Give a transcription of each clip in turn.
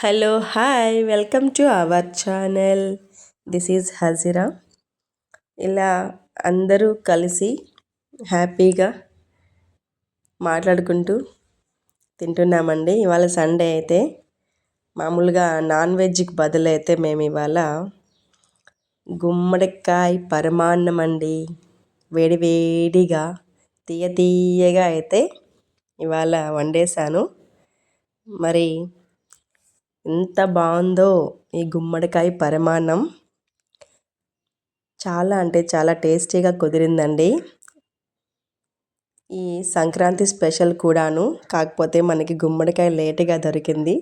Hello hi welcome to our channel this is Hajira ఇలా అందరూ కలిసి హ్యాపీగా మాట్లాడుకుంటూ తింటున్నామండి. ఇవాళ సండే అయితే మామూలుగా నాన్ వెజ్కి బదులైతే మేము ఇవాళ గుమ్మడికాయ పరమాన్నం అండి వేడి వేడిగా తీయ తీయగా అయితే ఇవాళ వండేశాను. మరి ఎంత బాగుందో ఈ గుమ్మడికాయ పరమాన్నం చాలా అంటే చాలా టేస్టీగా కుదిరిందండి. ఈ సంక్రాంతి స్పెషల్ కూడాను కాకపోతే మనకి గుమ్మడికాయ లేటుగా దొరికింది.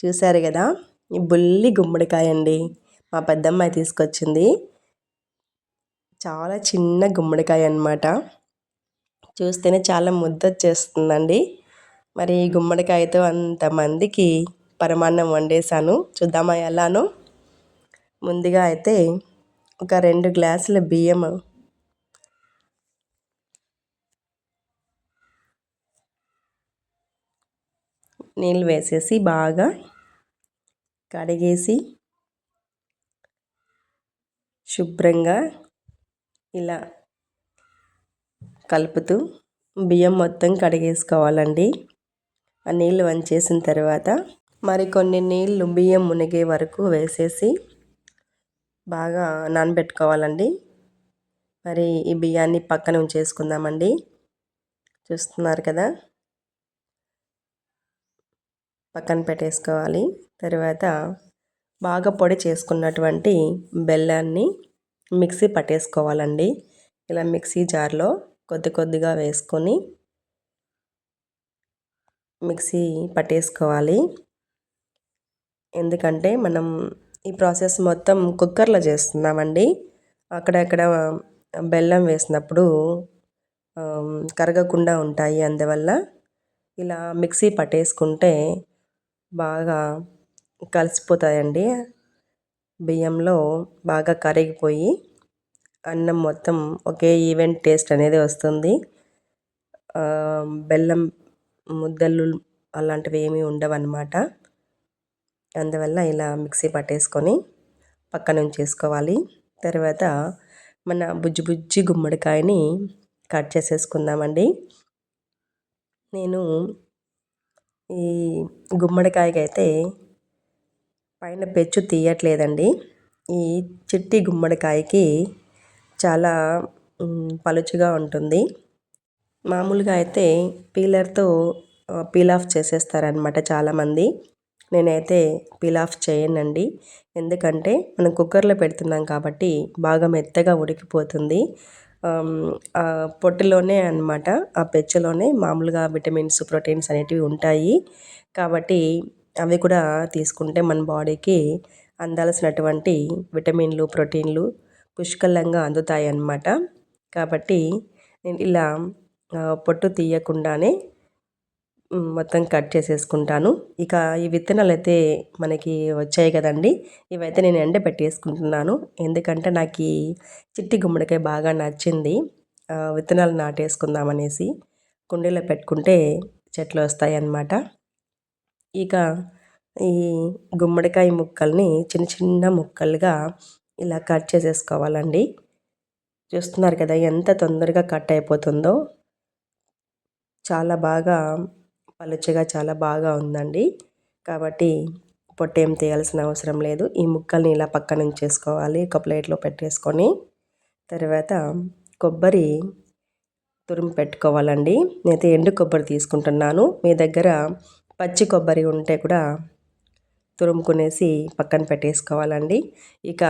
చూసారు కదా ఈ బుల్లి గుమ్మడికాయ అండి. మా పెద్దమ్మాయి తీసుకొచ్చింది. చాలా చిన్న గుమ్మడికాయ అనమాట చూస్తేనే చాలా ముద్దొచ్చేస్తుందండి. మరి ఈ గుమ్మడికాయతో అంతమందికి పరమాన్నం వండేసాను చూద్దామా ఎలానో? ముందుగా అయితే ఒక రెండు గ్లాసుల బియ్యం నీళ్ళు వేసేసి బాగా కడిగేసి శుభ్రంగా ఇలా కలుపుతూ బియ్యం మొత్తం కడిగేసుకోవాలండి. ఆ నీళ్ళు వంచేసిన తర్వాత మరికొన్ని నీళ్ళు బియ్యం మునిగే వరకు వేసేసి బాగా నానబెట్టుకోవాలండి. మరి ఈ బియ్యాన్ని పక్కన ఉంచేసుకుందామండి. చూస్తున్నారు కదా? పక్కన పెట్టేసుకోవాలి. తర్వాత బాగా పొడి చేసుకున్నటువంటి బెల్లాన్ని మిక్సీ పట్టేసుకోవాలండి. ఇలా మిక్సీ జార్లో కొద్ది కొద్దిగా వేసుకొని మిక్సీ పట్టేసుకోవాలి. ఎందుకంటే మనం ఈ ప్రాసెస్ మొత్తం కుక్కర్లో చేస్తున్నామండి. అక్కడక్కడ బెల్లం వేసినప్పుడు కరగకుండా ఉంటాయి అందువల్ల ఇలా మిక్సీ పట్టేసుకుంటే బాగా కలిసిపోతాయండి. బియ్యంలో బాగా కరిగిపోయి అన్నం మొత్తం ఒకే ఈవెంట్ టేస్ట్ అనేది వస్తుంది. బెల్లం ముద్దలు అలాంటివి ఏమీ ఉండవన్నమాట. అందువల్ల ఇలా మిక్సీ పట్టేసుకొని పక్కన ఉంచేసుకోవాలి తర్వాత మన బుజ్జి బుజ్జి గుమ్మడికాయని కట్ చేసేసుకుందామండి. నేను ఈ గుమ్మడికాయకి అయితే పైన పెచ్చు తీయట్లేదండి. ఈ చిట్టి గుమ్మడికాయకి చాలా పలుచుగా ఉంటుంది. మామూలుగా అయితే పీలర్తో పీల్ ఆఫ్ చేసేస్తారనమాట చాలామంది. నేనైతే పీల్ ఆఫ్ చేయనండి. ఎందుకంటే మనం కుక్కర్లో పెడుతున్నాం కాబట్టి బాగా మెత్తగా ఉడికిపోతుంది. పొట్టులోనే అనమాట ఆ పెచ్చులోనే మామూలుగా విటమిన్స్ ప్రోటీన్స్ అనేటివి ఉంటాయి. కాబట్టి అవి కూడా తీసుకుంటే మన బాడీకి అందాల్సినటువంటి విటమిన్లు ప్రోటీన్లు పుష్కలంగా అందుతాయి అన్నమాట కాబట్టి నేను ఇలా పొట్టు తీయకుండానే మొత్తం కట్ చేసేసుకుంటాను. ఇక ఈ విత్తనాలు అయితే మనకి వచ్చాయి కదండి. ఇవైతే నేను ఎండ పెట్టేసుకుంటున్నాను. ఎందుకంటే నాకు ఈ చిట్టి గుమ్మడికాయ బాగా నచ్చింది. విత్తనాలు నాటేసుకుందామనేసి కుండీలో పెట్టుకుంటే చెట్లు వస్తాయి అన్నమాట ఇక ఈ గుమ్మడికాయ ముక్కల్ని చిన్న చిన్న ముక్కలుగా ఇలా కట్ చేసేసుకోవాలండి. చూస్తున్నారు కదా ఎంత తొందరగా కట్ అయిపోతుందో. చాలా బాగా పలుచగా చాలా బాగా ఉందండి. కాబట్టి పొట్టేం తీయాల్సిన అవసరం లేదు. ఈ ముక్కల్ని ఇలా పక్కన ఉంచేసుకోవాలి. ఒక ప్లేట్లో పెట్టేసుకొని తర్వాత కొబ్బరి తురుము పెట్టుకోవాలండి. నేనైతే ఎండు కొబ్బరి తీసుకుంటున్నాను. మీ దగ్గర పచ్చి కొబ్బరి ఉంటే కూడా తురుముకునేసి పక్కన పెట్టేసుకోవాలండి. ఇక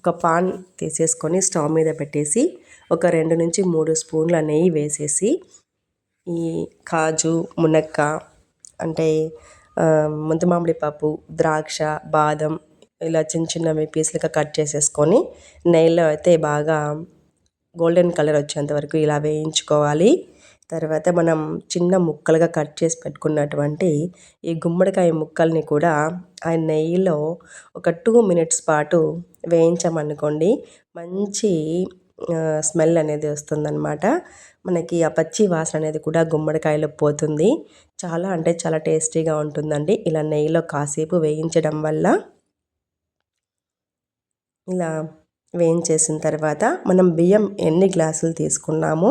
ఒక పాన్ తీసేసుకొని స్టవ్ మీద పెట్టేసి ఒక రెండు నుంచి మూడు స్పూన్ల నెయ్యి వేసేసి ఈ కాజు మునక్క అంటే ముంత మామిడి పప్పు ద్రాక్ష బాదం ఇలా చిన్న చిన్నవి పీసులుగా కట్ చేసేసుకొని నెయ్యిలో అయితే బాగా గోల్డెన్ కలర్ వచ్చేంత వరకు ఇలా వేయించుకోవాలి. తర్వాత మనం చిన్న ముక్కలుగా కట్ చేసి పెట్టుకున్నటువంటి ఈ గుమ్మడికాయ ముక్కల్ని కూడా ఆ నెయ్యిలో ఒక టూ మినిట్స్ పాటు వేయించామనుకోండి మంచి స్మెల్ అనేది వస్తుందన్నమాట. మనకి ఆ పచ్చి వాసన అనేది కూడా గుమ్మడికాయలో పోతుంది. చాలా అంటే చాలా టేస్టీగా ఉంటుందండి. ఇలా నెయ్యిలో కాసేపు వేయించడం వల్ల ఇలా వేయించేసిన తర్వాత మనం బియ్యం ఎన్ని గ్లాసులు తీసుకున్నామో?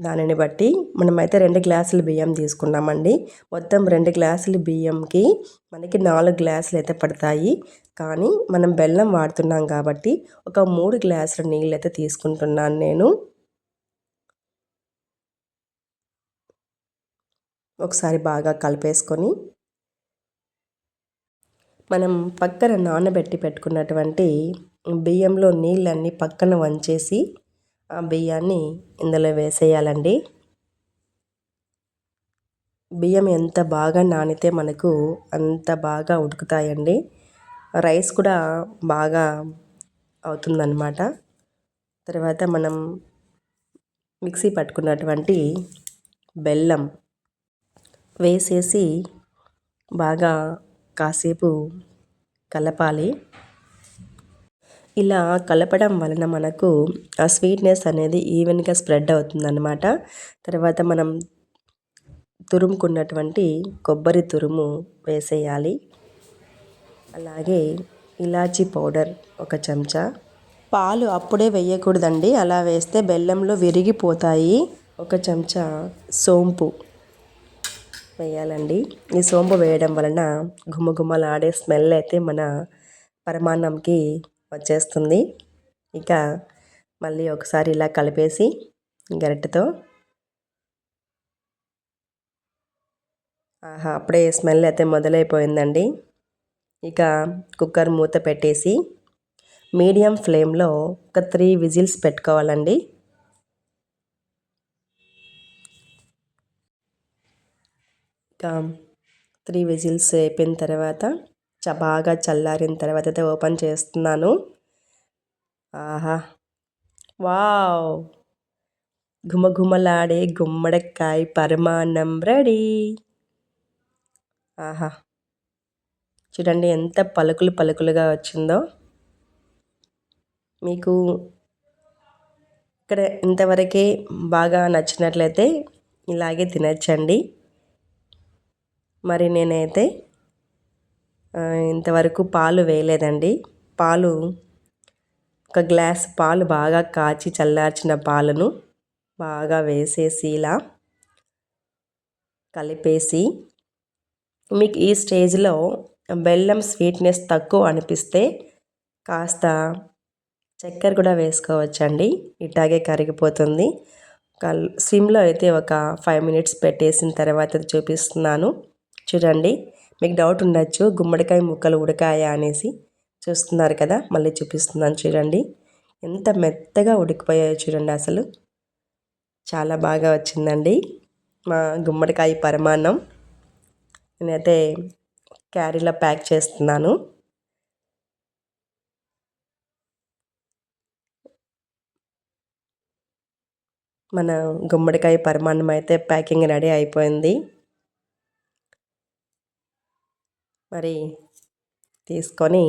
దానిని బట్టి మనమైతే రెండు గ్లాసులు బియ్యం తీసుకున్నామండి. మొత్తం రెండు గ్లాసులు బియ్యంకి మనకి నాలుగు గ్లాసులు అయితే పడతాయి. కానీ మనం బెల్లం వాడుతున్నాం కాబట్టి ఒక మూడు గ్లాసుల నీళ్ళు అయితే తీసుకుంటున్నాను నేను. ఒకసారి బాగా కలిపేసుకొని మనం పక్కన నానబెట్టి పెట్టుకున్నటువంటి బియ్యంలో నీళ్ళన్నీ పక్కన వంచేసి బియ్యాన్ని ఇందులో వేసేయాలండి. బియ్యం ఎంత బాగా నానితే మనకు అంత బాగా ఉడుకుతాయండి. రైస్ కూడా బాగా అవుతుందన్నమాట. తర్వాత మనం మిక్సీ పట్టుకున్నటువంటి బెల్లం వేసేసి బాగా కాసేపు కలపాలి. ఇలా కలపడం వలన మనకు ఆ స్వీట్నెస్ అనేది ఈవెన్గా స్ప్రెడ్ అవుతుందన్నమాట. తర్వాత మనం తురుముకున్నటువంటి కొబ్బరి తురుము వేసేయాలి. అలాగే ఇలాచీ పౌడర్ ఒక చెంచా. పాలు అప్పుడే వేయకూడదండి. అలా వేస్తే బెల్లంలో విరిగిపోతాయి. ఒక చెంచా సోంపు వేయాలండి. ఈ సోంపు వేయడం వలన గుమ్మగుమ్మలాడే స్మెల్ అయితే మన పరమాన్నంకి వచ్చేస్తుంది. ఇక మళ్ళీ ఒకసారి ఇలా కలిపేసి గరిటెతో. ఆహా అప్పుడే స్మెల్ అయితే మొదలైపోయిందండి. ఇక కుక్కర్ మూత పెట్టేసి మీడియం ఫ్లేమ్లో ఒక త్రీ విజిల్స్ పెట్టుకోవాలండి. ఇంకా త్రీ విజిల్స్ అయిపోయిన తర్వాత బాగా చల్లారిన తర్వాత అయితే ఓపెన్ చేస్తున్నాను. ఆహా! వావ్! ఘుమఘుమలాడే గుమ్మడికాయ పరమాన్నం రెడీ. ఆహా! చూడండి ఎంత పలుకులు పలుకులుగా వచ్చిందో. మీకు ఇక్కడ ఇంతవరకే బాగా నచ్చినట్లయితే ఇలాగే తినచ్చండి. మరి నేనైతే ఇంతవరకు పాలు వేయలేదండి. పాలు ఒక గ్లాస్ పాలు బాగా కాచి చల్లార్చిన పాలను బాగా వేసేసి ఇలా కలిపేసి మీకు ఈ స్టేజ్లో బెల్లం స్వీట్నెస్ తక్కువ అనిపిస్తే కాస్త చక్కెర కూడా వేసుకోవచ్చండి. ఇట్లాగే కరిగిపోతుంది. సిమ్లో అయితే ఒక ఫైవ్ మినిట్స్ పెట్టేసిన తర్వాత చూపిస్తున్నాను. చూడండి మీకు డౌట్ ఉండొచ్చు గుమ్మడికాయ ముక్కలు ఉడకాయా అనేసి చూస్తున్నారు కదా మళ్ళీ చూపిస్తున్నాను చూడండి. ఎంత మెత్తగా ఉడికిపోయాయో చూడండి అసలు. చాలా బాగా వచ్చిందండి మా గుమ్మడికాయ పరిమాణం నేనైతే క్యారీలో ప్యాక్ చేస్తున్నాను. మన గుమ్మడికాయ పరిమాణం అయితే ప్యాకింగ్ రెడీ అయిపోయింది. మరి తీసుకొని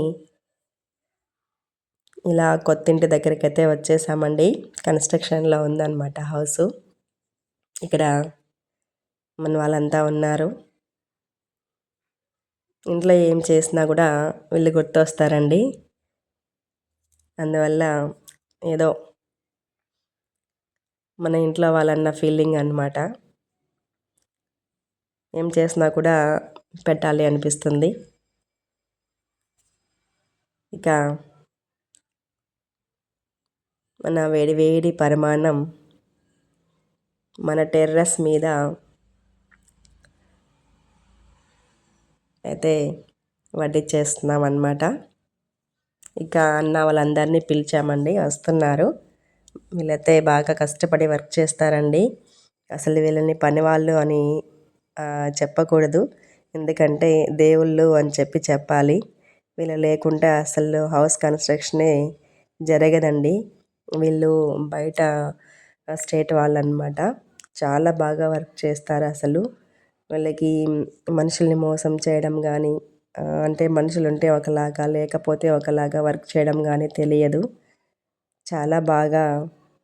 ఇలా కొత్తింటి దగ్గరికి అయితే వచ్చేసామండి. కన్స్ట్రక్షన్లో ఉందన్నమాట హౌస్. ఇక్కడ మన వాళ్ళంతా ఉన్నారు. ఇంట్లో ఏం చేసినా కూడా వీళ్ళు గుర్తొస్తారండి. అందువల్ల ఏదో మన ఇంట్లో వాళ్ళన్న ఫీలింగ్ అనమాట ఏం చేసినా కూడా పెట్టాలి అనిపిస్తుంది. ఇక మన వేడి వేడి పరిమాణం మన టెర్రస్ మీద అయితే వడ్డించేస్తున్నాం అన్నమాట. ఇక అన్న వాళ్ళందరినీ పిలిచామండి వస్తున్నారు. వీళ్ళైతే బాగా కష్టపడి వర్క్ చేస్తారండి. అసలు వీళ్ళని పనివాళ్ళు అని చెప్పకూడదు. ఎందుకంటే దేవుళ్ళు అని చెప్పి చెప్పాలి. వీళ్ళు లేకుంటే అసలు హౌస్ కన్స్ట్రక్షనే జరగదండి. వీళ్ళు బయట స్టేట్ వాళ్ళు అనమాట చాలా బాగా వర్క్ చేస్తారు అసలు. వీళ్ళకి మనుషుల్ని మోసం చేయడం కానీ అంటే మనుషులు ఉంటే ఒకలాగా లేకపోతే ఒకలాగా వర్క్ చేయడం కానీ తెలియదు. చాలా బాగా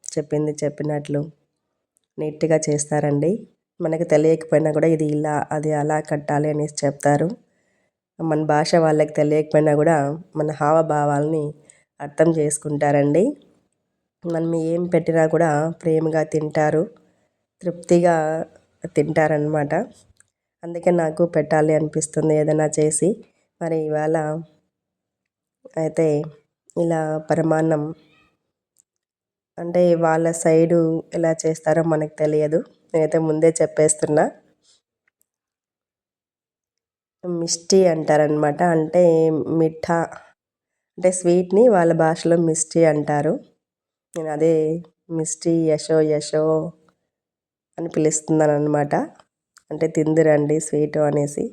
చెప్పింది చెప్పినట్లు. నీట్గా చేస్తారండి. మనకు తెలియకపోయినా కూడా ఇది ఇలా అది అలా కట్టాలి అనేసి చెప్తారు. మన భాష వాళ్ళకి తెలియకపోయినా కూడా మన హావభావాల్ని అర్థం చేసుకుంటారండి. మనం ఏం పెట్టినా కూడా ప్రేమగా తింటారు తృప్తిగా తింటారనమాట అందుకే నాకు పెట్టాలి అనిపిస్తుంది ఏదైనా చేసి. మరి ఇవాళ అయితే ఇలా పరమాన్నం అంటే వాళ్ళ సైడు ఎలా చేస్తారో మనకు తెలియదు. నేనైతే ముందే చెప్పేస్తున్నా. మిస్టీ అంటారనమాట అంటే మిఠా అంటే స్వీట్ని వాళ్ళ భాషలో మిస్టీ అంటారు. నేను అదే మిస్టీ యశో యశో అని పిలుస్తున్నాను అనమాట అంటే తిందిరండి స్వీటు అనేసి.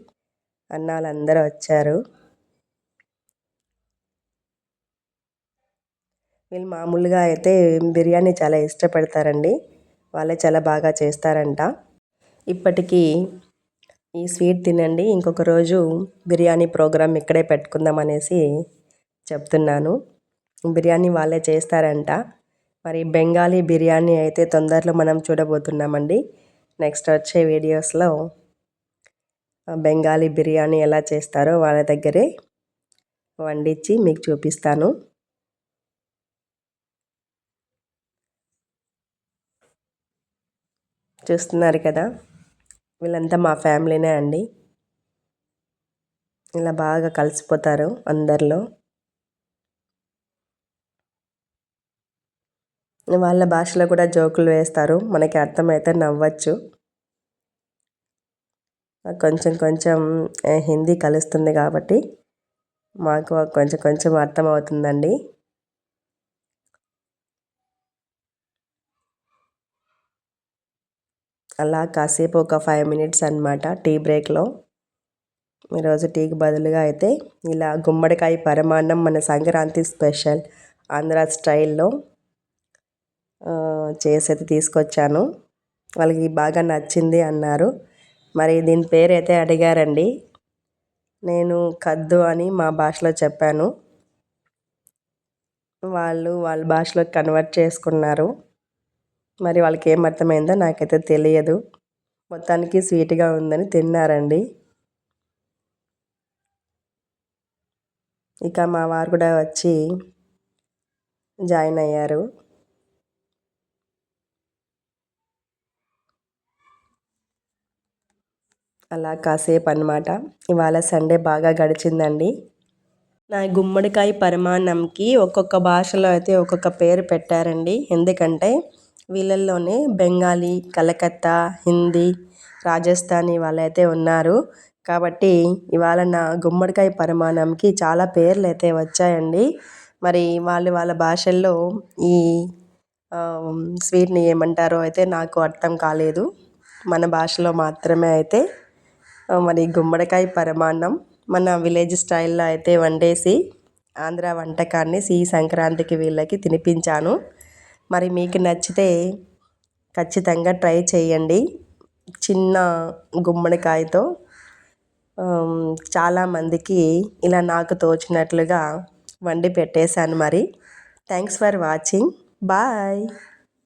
అన్నాళ్ళందరూ వచ్చారు. వీళ్ళు మామూలుగా అయితే బిర్యానీ చాలా ఇష్టపడతారండి. వాళ్ళే చాలా బాగా చేస్తారంట. ఇప్పటికీ ఈ స్వీట్ తినండి. ఇంకొక రోజు బిర్యానీ ప్రోగ్రామ్ ఇక్కడే పెట్టుకుందాం అనేసి చెప్తున్నాను. బిర్యానీ వాళ్ళే చేస్తారంట. మరి బెంగాలీ బిర్యానీ అయితే తొందరలో మనం చూడబోతున్నామండి. నెక్స్ట్ వచ్చే వీడియోస్లో బెంగాలీ బిర్యానీ ఎలా చేస్తారో వాళ్ళ దగ్గరే వండించి మీకు చూపిస్తాను. చూస్తున్నారు కదా. వీళ్ళంతా మా ఫ్యామిలీనే అండి. ఇలా బాగా కలిసిపోతారు అందరిలో. వాళ్ళ భాషలో కూడా జోకులు వేస్తారు. మనకి అర్థమైతే నవ్వచ్చు. కొంచెం కొంచెం హిందీ కలుస్తుంది కాబట్టి మాకు కొంచెం కొంచెం అర్థమవుతుందండి. అలా కాసేపు ఒక ఫైవ్ మినిట్స్ అనమాట టీ బ్రేక్లో. ఈరోజు టీకి బదులుగా అయితే ఇలా గుమ్మడికాయ పరమాన్నం మన సంక్రాంతి స్పెషల్ ఆంధ్ర స్టైల్లో చేసి అయితే తీసుకొచ్చాను. వాళ్ళకి బాగా నచ్చింది అన్నారు. మరి దీని పేరు అయితే అడిగారండి. నేను కద్దు అని మా భాషలో చెప్పాను. వాళ్ళు వాళ్ళ భాషలో కన్వర్ట్ చేసుకున్నారు. మరి వాళ్ళకి ఏం అర్థమైందో నాకైతే తెలియదు. మొత్తానికి స్వీట్గా ఉందని తిన్నారండి. ఇక మా వారు కూడా వచ్చి జాయిన్ అయ్యారు. అలా కాసేపు అనమాట ఇవాళ సండే బాగా గడిచిందండి. నా గుమ్మడికాయ పరిమాణంకి ఒక్కొక్క భాషలో అయితే ఒక్కొక్క పేరు పెట్టారండి. ఎందుకంటే వీళ్ళల్లోనే బెంగాలీ కలకత్తా హిందీ రాజస్థానీ వాళ్ళైతే ఉన్నారు. కాబట్టి ఇవాళ నా గుమ్మడికాయ పరిమాణంకి చాలా పేర్లు అయితే వచ్చాయండి. మరి వాళ్ళు వాళ్ళ భాషల్లో ఈ స్వీట్ని ఏమంటారో అయితే నాకు అర్థం కాలేదు. మన భాషలో మాత్రమే అయితే మరి గుమ్మడికాయ పరమాన్నం మన విలేజ్ స్టైల్లో అయితే వండేసి ఆంధ్ర వంటకాన్ని సి సంక్రాంతికి వీళ్ళకి తినిపించాను. మరి మీకు నచ్చితే ఖచ్చితంగా ట్రై చేయండి. చిన్న గుమ్మడికాయతో చాలామందికి ఇలా నాకు తోచినట్లుగా వండి పెట్టేశాను మరి. Thanks for watching bye